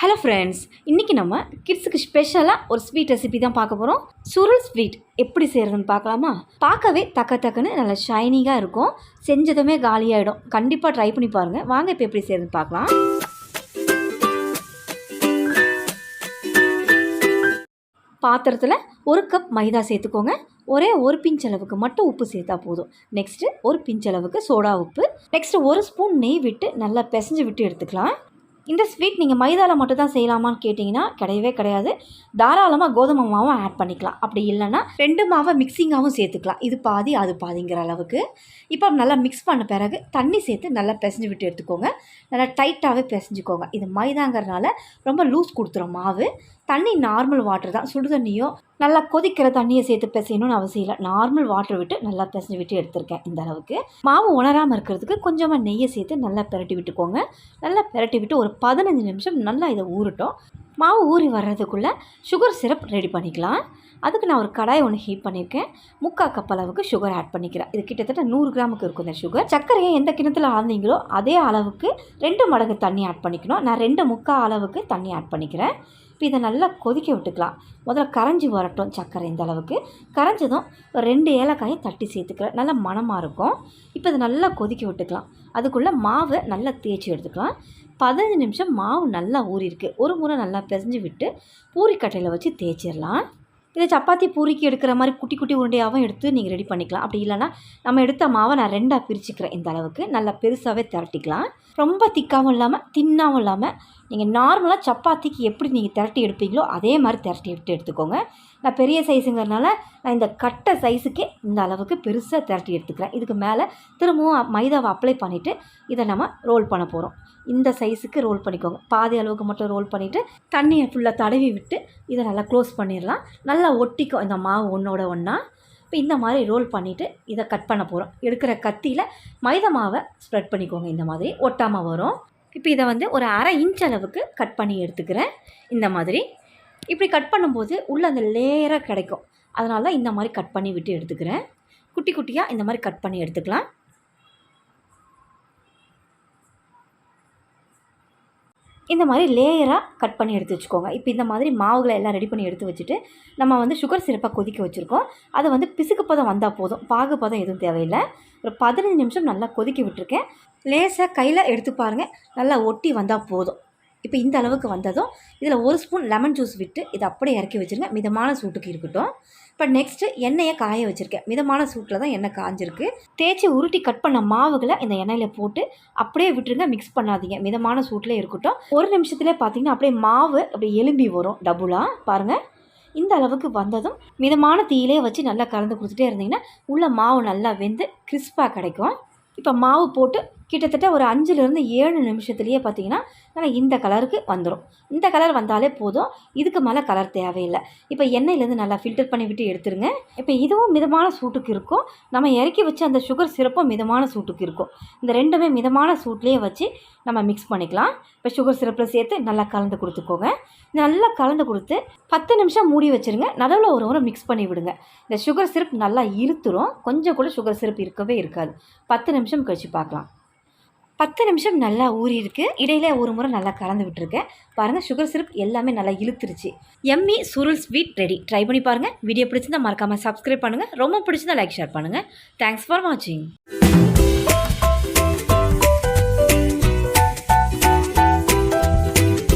Hello friends இன்றைக்கி நம்ம கிட்ஸுக்கு ஸ்பெஷலாக ஒரு ஸ்வீட் ரெசிபி தான் பார்க்க போகிறோம் சுருள் ஸ்வீட் எப்படி செய்கிறதுன்னு பார்க்கலாமா? பார்க்கவே தக்க தக்கன்னு நல்லா ஷைனிங்காக இருக்கும். செஞ்சதுமே காலியாகிடும் கண்டிப்பாக ட்ரை பண்ணி பாருங்கள் வாங்க இப்போ எப்படி செய்கிறதுன்னு பார்க்கலாம். பாத்திரத்தில் ஒரு கப் மைதா சேர்த்துக்கோங்க. ஒரே ஒரு பிஞ்ச் அளவுக்கு மட்டும் உப்பு சேர்த்தா போதும். நெக்ஸ்ட்டு ஒரு பிஞ்ச் அளவுக்கு சோடா உப்பு. நெக்ஸ்ட்டு ஒரு ஸ்பூன் நெய் விட்டு நல்லா பிசைஞ்சு விட்டு எடுத்துக்கலாம். இந்த ஸ்வீட் நீங்கள் மைதாவில் மட்டும் தான் செய்யலாமான்னு கேட்டிங்கன்னா கிடையவே கிடையாது. தாராளமாக கோதுமை மாவும் ஆட் பண்ணிக்கலாம். அப்படி இல்லைன்னா ரெண்டு மாவை மிக்சிங்காகவும் சேர்த்துக்கலாம். இது பாதி அது பாதிங்கிற அளவுக்கு. இப்போ நல்லா மிக்ஸ் பண்ண பிறகு தண்ணி சேர்த்து நல்லா பிசைஞ்சு விட்டு எடுத்துக்கோங்க. நல்லா டைட்டாகவே பிசைஞ்சுக்கோங்க. இது மைதாங்கிறதுனால ரொம்ப லூஸ் கொடுத்துரும் மாவு. தண்ணி நார்மல் வாட்டர் தான். சுடு தண்ணியோ நல்லா கொதிக்கிற தண்ணியை சேர்த்து பிசையணும்னு அவசியம் இல்லை. நார்மல் வாட்டர் விட்டு நல்லா பிசைஞ்சு விட்டு எடுத்திருக்கேன் இந்த அளவுக்கு. மாவு உணராமல் இருக்கிறதுக்கு கொஞ்சமாக நெய்யை சேர்த்து நல்லா பிரட்டி விட்டுக்கோங்க. நல்லா பிரட்டி விட்டு ஒரு பதினஞ்சு நிமிஷம் நல்லா இதை ஊறட்டும். மாவு ஊறி வர்றதுக்குள்ளே சுகர் சிரப் ரெடி பண்ணிக்கலாம். அதுக்கு நான் ஒரு கடாய் ஒன்று ஹீட் பண்ணியிருக்கேன். முக்கால் கப் அளவுக்கு சுகர் ஆட் பண்ணிக்கிறேன். இது கிட்டத்தட்ட நூறு கிராமுக்கு இருக்கும் இந்த சுகர் சர்க்கரையை எந்த கிணத்துல ஆழ்ந்தீங்களோ அதே அளவுக்கு ரெண்டு மடங்கு தண்ணி ஆட் பண்ணிக்கணும். நான் ரெண்டு முக்கால் அளவுக்கு தண்ணி ஆட் பண்ணிக்கிறேன். இப்போ இதை நல்லா கொதிக்க விட்டுக்கலாம். முதல்ல கரைஞ்சி வரட்டும் சர்க்கரை இந்த அளவுக்கு. கரைஞ்சதும் ஒரு ரெண்டு ஏலக்காயை தட்டி சேர்த்துக்கிறேன். நல்லா மணமாக இருக்கும். இப்போ இதை நல்லா கொதிக்க விட்டுக்கலாம். அதுக்குள்ளே மாவை நல்லா தேய்ச்சி எடுத்துக்கலாம். பதினஞ்சு நிமிஷம் மாவு நல்லா ஊறிருக்கு ஒரு முறை நல்லா பிசைஞ்சு விட்டு பூரிக்கட்டையில் வச்சு தேய்ச்சிடலாம். இதை சப்பாத்தி பூரிக்கு எடுக்கிற மாதிரி குட்டி குட்டி உருண்டையாகவும் எடுத்து நீங்கள் ரெடி பண்ணிக்கலாம். அப்படி இல்லைன்னா நம்ம எடுத்த மாவை நான் ரெண்டாக பிரிச்சுக்கிறேன் இந்த அளவுக்கு. நல்லா பெருசாகவே திரட்டிக்கலாம். ரொம்ப திக்காகவும் இல்லாமல் தின்னாகவும் இல்லாமல் நீங்கள் நார்மலாக சப்பாத்திக்கு எப்படி நீங்கள் திரட்டி எடுப்பீங்களோ அதே மாதிரி திரட்டி எடுத்து எடுத்துக்கோங்க. நான் பெரிய சைஸுங்கிறதுனால நான் இந்த கட்டை சைஸுக்கே இந்த அளவுக்கு பெருசாக திரட்டி எடுத்துக்கிறேன். இதுக்கு மேலே திரும்பவும் மைதாவை அப்ளை பண்ணிவிட்டு இதை நம்ம ரோல் பண்ண போகிறோம் இந்த சைஸுக்கு ரோல் பண்ணிக்கோங்க. பாதி அளவுக்கு மட்டும் ரோல் பண்ணிவிட்டு தண்ணியை ஃபுல்லாக தடவி விட்டு இதை நல்லா க்ளோஸ் பண்ணிடலாம். நல்லா ஒட்டிக்கும். இந்த மாவு ஒன்றோட ஒன்றா இப்போ இந்த மாதிரி ரோல் பண்ணிவிட்டு இதை கட் பண்ண போகிறோம் எடுக்கிற கத்தியில் மைதா மாவை ஸ்ப்ரெட் பண்ணிக்கோங்க. இந்த மாதிரி ஒட்டாமல் வரும். இப்போ இதை வந்து ஒரு அரை இன்ச் அளவுக்கு கட் பண்ணி எடுத்துக்கிறேன். இந்த மாதிரி. இப்படி கட் பண்ணும்போது உள்ளே அந்த லேயராக கிடைக்கும். அதனால தான் இந்த மாதிரி கட் பண்ணி விட்டு எடுத்துக்கிறேன். குட்டி குட்டியாக இந்த மாதிரி கட் பண்ணி எடுத்துக்கலாம். இந்த மாதிரி லேயராக கட் பண்ணி எடுத்து வச்சுக்கோங்க. இப்போ இந்த மாதிரி மாவுகளை எல்லாம் ரெடி பண்ணி எடுத்து வச்சுட்டு நம்ம வந்து சுகர் சிறப்பாக கொதிக்க வச்சுருக்கோம். அதை வந்து பிசுக்கு பதம் வந்தால் போதும். பாகு பதம் எதுவும் தேவையில்லை. ஒரு பதினஞ்சு நிமிஷம் நல்லா கொதிக்க விட்டுருக்கேன். லேசாக கையில் எடுத்து பாருங்கள் நல்லா ஒட்டி வந்தால் போதும். இப்போ இந்த அளவுக்கு வந்ததும் இதில் ஒரு ஸ்பூன் லெமன் ஜூஸ் விட்டு இதை அப்படியே இறக்கி வச்சுருங்க. மிதமான சூட்டுக்கு இருக்கட்டும். இப்போ நெக்ஸ்ட்டு எண்ணெயை காய வச்சுருக்கேன். மிதமான சூட்டில் தான் எண்ணெய் காஞ்சிருக்கு. தேய்ச்சி உருட்டி கட் பண்ண மாவுகளை இந்த எண்ணெயில் போட்டு அப்படியே விட்டுருங்க. மிக்ஸ் பண்ணாதீங்க. மிதமான சூட்டில் இருக்கட்டும். ஒரு நிமிஷத்துலேயே பார்த்தீங்கன்னா அப்படியே மாவு அப்படியே எலும்பி வரும் டபுளாக பாருங்கள் இந்த அளவுக்கு வந்ததும் மிதமான தீயிலே வச்சு நல்லா கலந்து கொடுத்துட்டே இருந்தீங்கன்னா உள்ள மாவு நல்லா வெந்து கிறிஸ்பாக கிடைக்கும். இப்போ மாவு போட்டு கிட்டத்தட்ட ஒரு அஞ்சுலேருந்து ஏழு நிமிஷத்துலேயே பார்த்தீங்கன்னா நல்லா இந்த கலருக்கு வந்துடும் இந்த கலர் வந்தாலே போதும். இதுக்கு மேலே கலர் தேவையில்லை. இப்போ எண்ணெயிலேருந்து நல்லா ஃபில்டர் பண்ணி விட்டு எடுத்துருங்க. இப்போ இதுவும் மிதமான சூட்டுக்கு இருக்கும். நம்ம இறக்கி வச்சு அந்த சுகர் சிரப்பும் மிதமான சூட்டுக்கு இருக்கும். இந்த ரெண்டுமே மிதமான சூட்லேயே வச்சு நம்ம மிக்ஸ் பண்ணிக்கலாம். இப்போ சுகர் சிரப்பில் சேர்த்து நல்லா கலந்து கொடுத்துக்கோங்க. நல்லா கலந்து கொடுத்து பத்து நிமிஷம் மூடி வச்சுருங்க. நடுவில் ஒரு முறை மிக்ஸ் பண்ணி விடுங்க. இந்த சுகர் சிரப் நல்லா இழுத்துரும் கொஞ்சம் கூட சுகர் சிரப் இருக்கவே இருக்காது. பத்து நிமிஷம் கழித்து பார்க்கலாம் பத்து நிமிஷம் நல்லா ஊறியிருக்கு. இடையில ஒரு முறை நல்லா கலந்து விட்டுருக்கேன். பாருங்கள் சுகர் சிரப் எல்லாமே நல்லா இழுத்துருச்சு. எம்மி சுருள் ஸ்வீட் ரெடி ட்ரை பண்ணி பாருங்கள் வீடியோ பிடிச்சிருந்தா மறக்காமல் சப்ஸ்கிரைப் பண்ணுங்கள் ரொம்ப பிடிச்சிருந்தா லைக் ஷேர் பண்ணுங்கள் தேங்க்ஸ் ஃபார் வாட்சிங்